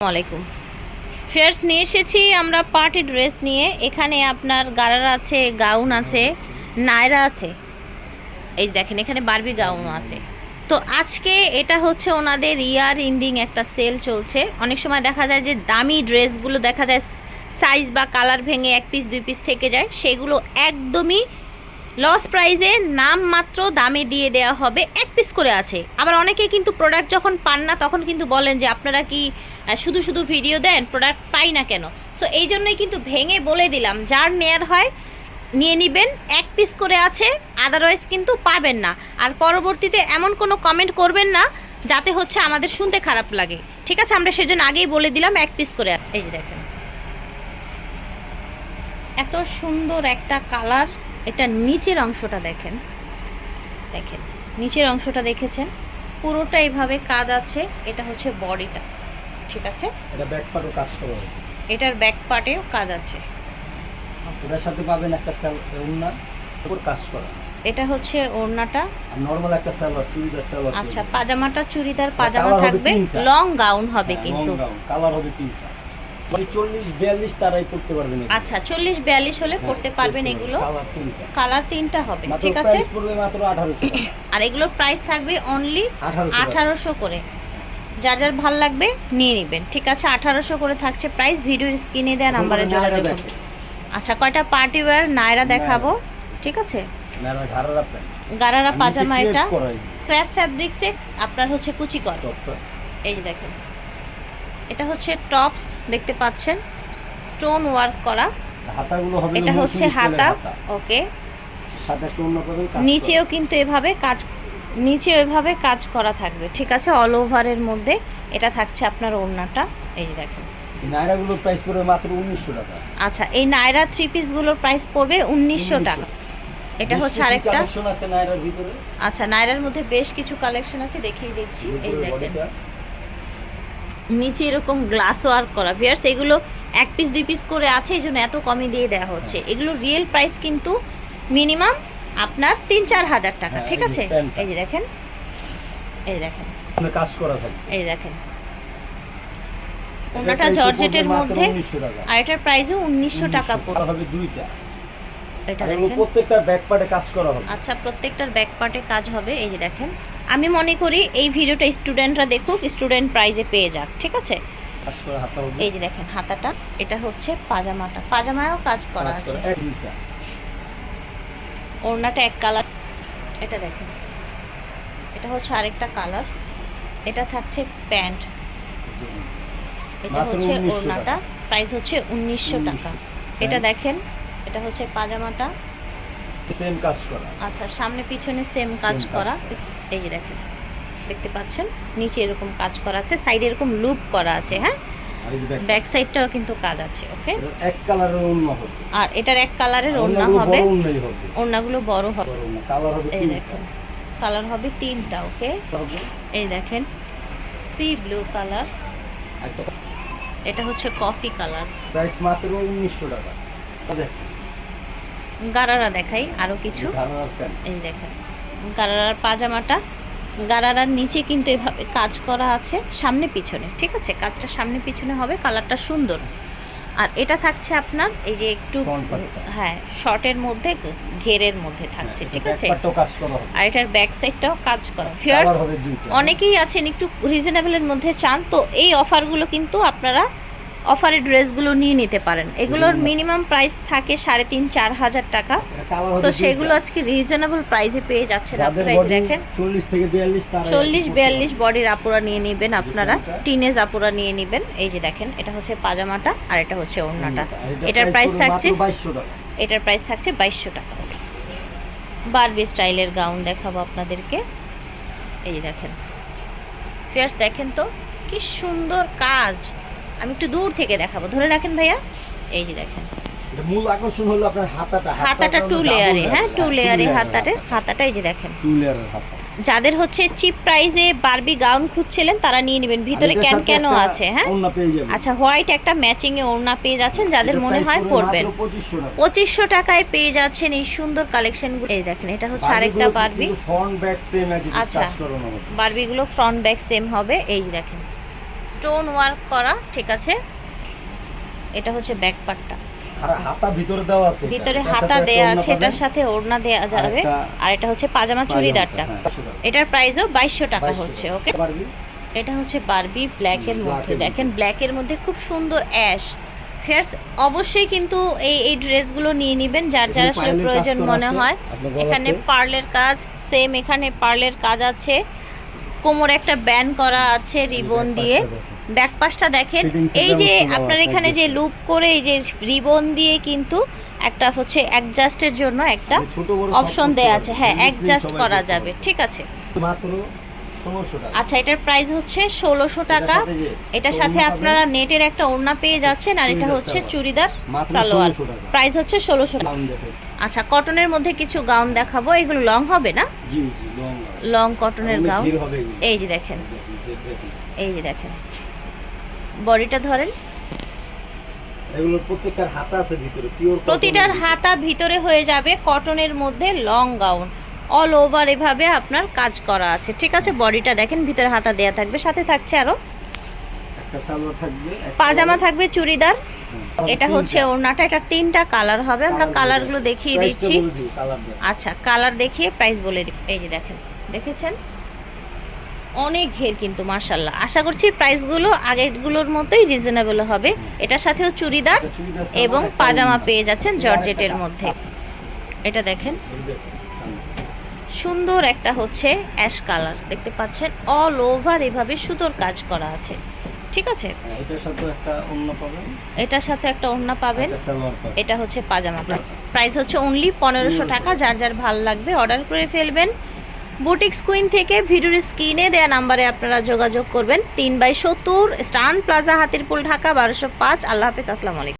আলাইকুম। ফেয়ার্স, নিয়ে এসেছি আমরা পার্টি ড্রেস নিয়ে। এখানে আপনার গারার আছে, গাউন আছে, নায়রা আছে। এই দেখেন, এখানে বারবি গাউনও আছে। তো আজকে এটা হচ্ছে ওনাদের ইয়ার ইন্ডিং একটা সেল চলছে। অনেক সময় দেখা যায় যে দামি ড্রেসগুলো দেখা যায় সাইজ বা কালার ভেঙে এক পিস, দুই পিস থেকে যায়। সেগুলো একদমই লস প্রাইজে নাম মাত্র দামে দিয়ে দেওয়া হবে, এক পিস করে আছে। আবার অনেকে কিন্তু প্রোডাক্ট যখন পান না, তখন কিন্তু বলেন যে, আপনারা কি শুধু শুধু ভিডিও দেন প্রোডাক্ট পাই না কেন? সো এই জন্যই কিন্তু ভেঙে বলে দিলাম, যার নেয়ার হয়, নিয়ে নেবেন, এক পিস করে আছে আদারওয়াইজ কিন্তু পাবেন না। আর পরবর্তীতে এমন কোনো কমেন্ট করবেন না, যাতে হচ্ছে আমাদের শুনতে খারাপ লাগে। ঠিক আছে, আমরা সেজন্য আগেই বলে দিলাম, এক পিস করে। এই দেখেন। এত সুন্দর একটা কালার এটা নিচের অংশটা দেখেন। দেখেন নিচের অংশটা দেখেছেন? পুরোটা এইভাবে কাজ আছে এটা হচ্ছে বডিটা ঠিক আছে? এটা ব্যাক পার্টও কাজ করা। এটার ব্যাক পার্টেও কাজ আছে। এটার সাথে পাবেন একটা স্যাল উন্না উপর কাজ করা। এটা হচ্ছে ওড়নাটা। আর নর্মাল একটা সালোয়ার চুড়িদার সালোয়ার আচ্ছা পাজামাটা চুড়িদার পাজামা থাকবে লং গাউন হবে কিন্তু। কালার হবে তিনটা। মানে চল্লিশ বিয়াল্লিশ তারাই পড়তে পারবেন আচ্ছা চল্লিশ বিয়াল্লিশ হলে পড়তে পারবেন এগুলো। কালার তিনটা। কালার তিনটা হবে ঠিক আছে? প্রাইস পড়বে মাত্র আঠারোশো আর এগুলোর প্রাইস থাকবে অনলি আঠারোশো আঠারোশো করে। যার যার ভালো লাগবে নিয়ে নেবেন ঠিক আছে? আঠারোশো করে থাকছে প্রাইস ভিডিওর স্ক্রিনে দেওয়া নাম্বারে যোগাযোগ আচ্ছা কয়টা পার্টি ওয়্যার নায়রা দেখাবো ঠিক আছে? গারারা পাজামা এটা। ক্র্যাপ ফ্যাব্রিক্সে আপনার হচ্ছে কুচি কর। এই যে দেখেন। এটা হচ্ছে টপস দেখতে পাচ্ছেন। স্টোন ওয়ার্ক করা। হাতাগুলো হবে এটা হচ্ছে হাতা। ওকে। সাথে একটা অন্য পাবেন কাজ নিচেও কিন্তু এভাবে কাজ নিচেও এভাবে কাজ করা থাকবে। ঠিক আছে অল ওভারের মধ্যে এটা থাকছে আপনার ওড়নাটা। এই যে দেখেন। নাইরাগুলোর প্রাইস পড়বে মাত্র উনিশশো টাকা। আচ্ছা এই নায়রা থ্রি পিসগুলোর প্রাইস পড়বে উনিশশো টাকা। এটা হচ্ছে আরেকটা। কালেকশন আছে নাইরার ভিতরে। আচ্ছা নায়রার মধ্যে বেশ কিছু কালেকশন আছে দেখিয়ে দিচ্ছি। এই দেখেন। নিচে এরকম গ্লাস ওয়ার্ক করা। ভিয়ার্স এগুলো এক পিস দুই পিস করে আছে এই জন্য এত কমে দিয়ে দেওয়া হচ্ছে। এগুলো রিয়েল প্রাইস কিন্তু মিনিমাম আপনার তিন চার হাজার টাকা হ্যাঁ, ঠিক আছে? এই যে দেখেন এই দেখেন। মানে কাজ করা থাকে। এই দেখেন। ওনাটা জর্জেটের মধ্যে আর এটার প্রাইসও উনিশশো টাকা পড়বে। হবে দুইটা। এটা দেখেন। প্রত্যেকটা ব্যাক পার্টে কাজ করা হবে। আচ্ছা প্রত্যেকটার ব্যাক পার্টে কাজ হবে এই যে দেখেন। আমি মনে করি এই ভিডিওটা স্টুডেন্টরা দেখুক স্টুডেন্ট প্রাইজে পেয়ে যাক ঠিক আছে? এই যে দেখেন হাতাটা এটা হচ্ছে পাজামাটা। পাজামায়ও কাজ করা আছে। ওড়নাটা এক কালার এটা দেখেন। এটা হচ্ছে আরেকটা কালার এটা থাকছে প্যান্ট। এটা হচ্ছে 1900 ওড়নাটা। প্রাইস হচ্ছে উনিশশো টাকা। এটা দেখেন এটা হচ্ছে পাজামাটা। সেম কাজ করা। আচ্ছা সামনে পিছনে সেম কাজ করা। এই যে দেখেন দেখতে পাচ্ছেন? নিচে এরকম কাজ করা আছে সাইডে এরকম লুপ করা আছে হ্যাঁ? ব্যাক সাইডটাও কিন্তু কাজ আছে ওকে? এক কালারের অন্য হবে। আর এটার এক কালারের ওড়না হবে। ওড়নাগুলো বড় হবে। কালার হবে এই দেখেন কালার হবে তিনটা ওকে? এই দেখেন সি ব্লু কালার। এটা হচ্ছে কফি কালার। প্রাইস মাত্র উনিশশো টাকা। দেখেন। গারারা দেখাই আরও কিছু। এই দেখেন গারারার পাজামাটা। গারারার নিচে কিন্তু এভাবে কাজ করা আছে সামনে পিছনে ঠিক আছে? কাজটা সামনে পিছনে হবে কালারটা সুন্দর। আর এটা থাকছে আপনার এই যে একটু হ্যাঁ শর্টের মধ্যে ঘেরের মধ্যে থাকছে হ্যাঁ, ঠিক আছে? আর এটার ব্যাক সাইডটাও কাজ করা। ফিয়ার্স অনেকেই আছেন একটু রিজনেবলের মধ্যে চান তো এই অফারগুলো কিন্তু আপনারা অফারের ড্রেসগুলো নিয়ে নিতে পারেন। এগুলোর মিনিমাম। প্রাইস থাকে সাড়ে তিন চার হাজার টাকা। তো সেগুলো আজকে রিজনেবল প্রাইসে পেয়ে যাচ্ছেন আপনারা দেখেন। চল্লিশ বিয়াল্লিশ। বডির আপুরা নিয়ে নেবেন আপনারা। টিনেজ আপুরা নিয়ে নেবেন। এই যে দেখেন এটা হচ্ছে পাজামাটা আর এটা হচ্ছে ওড়নাটা। এটার প্রাইস থাকছে মাত্র 2200 টাকা। এটার প্রাইস থাকছে বাইশশো টাকা বারবি স্টাইলের গাউন দেখাবো আপনাদেরকে। এই দেখেন। ফিয়ার্স দেখেন তো কি সুন্দর কাজ। আমি একটু দূর থেকে দেখাবো। ধরে রাখেন ভাইয়া। এই যে দেখেন। মূল আকর্ষণ হলো আপনার হাতাটা। হাতাটা টু লেয়ারে হ্যাঁ টু লেয়ারে হাতাটা। হাতাটা এই যে দেখেন। টু লেয়ারের হাতা। যাদের হচ্ছে চিপ প্রাইসে বারবি গাউন খুঁজছিলেন তারা নিয়ে নেবেন। ভিতরে ক্যান ক্যানও আছে হ্যাঁ? আচ্ছা হোয়াইট একটা ম্যাচিং এ ওড়না পেয়ে যাচ্ছেন যাদের মনে হয় পরবেন। পঁচিশশো টাকায় পেয়ে যাচ্ছেন এই সুন্দর কালেকশনগুলো এই দেখেন এটা হচ্ছে আরেকটা বারবি আচ্ছা। বারবিগুলো ফ্রন্ট ব্যাক সেম হবে। এই যে দেখেন। স্টোন ওয়ার্ক করা ঠিক আছে? এটা হচ্ছে ব্যাক পার্টটা। হাতা ভিতরে দেওয়া আছে ভিতরে হাতা দেয়া আছে এটার সাথে ওড়না দেয়া যাবে। আর এটা হচ্ছে পাজামা চুড়িদারটা। হ্যাঁ। এটার প্রাইসও বাইশশো টাকা হচ্ছে ওকে? এটা হচ্ছে বারবি ব্ল্যাকের মধ্যে। দেখেন ব্ল্যাকের মধ্যে খুব সুন্দর অ্যাশ ফেয়ার্স অবশ্যই কিন্তু এই এই ড্রেসগুলো নিয়ে নেবেন যার যার আসলে প্রয়োজন মনে হয়। এখানে পার্লের কাজ সেম এখানে পার্লের কাজ আছে। কোমরে একটা ব্যান করা আছে রিবন দিয়ে। পাশটা দেখেন। ব্যাক পাশটা দেখেন। এই যে আপনার এখানে যে লুপ করে এই যে রিবন দিয়ে কিন্তু একটা হচ্ছে অ্যাডজাস্টের জন্য একটা মানে অপশন করতে দেয়া আছে। হ্যাঁ অ্যাডজাস্ট করা যাবে। ঠিক আছে। আচ্ছা এটার প্রাইস হচ্ছে ষোলোশো টাকা। এটার সাথে আপনারা নেটের একটা ওড়না পেয়ে যাচ্ছেন আর এটা হচ্ছে চুড়িদার সালোয়ার। প্রাইস হচ্ছে ষোলোশো টাকা। আচ্ছা কটনের মধ্যে কিছু গাউন দেখাবো। এগুলো লং হবে না? জি জি। লং কটনের গাউন। এই যে দেখেন দেখুন, দেখ- দেখুন। এই যে দেখেন। বডিটা ধরেন। এগুলোর প্রত্যেকটার হাতা আছে ভিতরে পিওর প্রতিটার হাতা ভিতরে হয়ে যাবে কটনের মধ্যে লং গাউন। অল ওভার এভাবে আপনার কাজ করা আছে। ঠিক আছে বডিটা দেখেন ভিতরে হাতা দেয়া থাকবে। সাথে থাকছে আরও একটা সালোয়ার থাকবে পাজামা থাকবে চুড়িদার। এটা হচ্ছে ওড়নাটা এটা তিনটা কালার হবে। আমরা কালারগুলো দেখিয়ে দিচ্ছি। আচ্ছা কালার দেখিয়ে প্রাইস বলে দিই। এই যে দেখেন। দেখেছেন? অনেক ঘের কিন্তু মার্শাল্লাহ আশা করছি প্রাইসগুলো আগেরগুলোর মতোই রিজনেবল হবে। এটার সাথেও চুড়িদার এবং পাজামা পেয়ে যাচ্ছেন জর্জেটের মধ্যে। এটা দেখেন। সুন্দর একটা হচ্ছে অ্যাশ কালার। দেখতে পাচ্ছেন অল ওভার এভাবে সুতোর কাজ করা আছে। ঠিক আছে? হ্যাঁ, এটার সাথে একটা অন্য পাবেন। এটার সাথে একটা ওড়না পাবেন। পাবেন। এটা হচ্ছে পাজামা। প্রাইস হচ্ছে অনলি পনেরোশো টাকা। যার যার ভালো লাগবে অর্ডার করে ফেলবেন। বুটিক কুইন থেকে ভিডিওর স্ক্রিনে দেয়া নাম্বারে আপনারা যোগাযোগ করবেন। তিন বাই সত্তর, স্টান প্লাজা, হাতিরপুল, ঢাকা, বারোশো পাঁচ। আল্লাহ হাফিজ, আসসালামু আলাইকুম।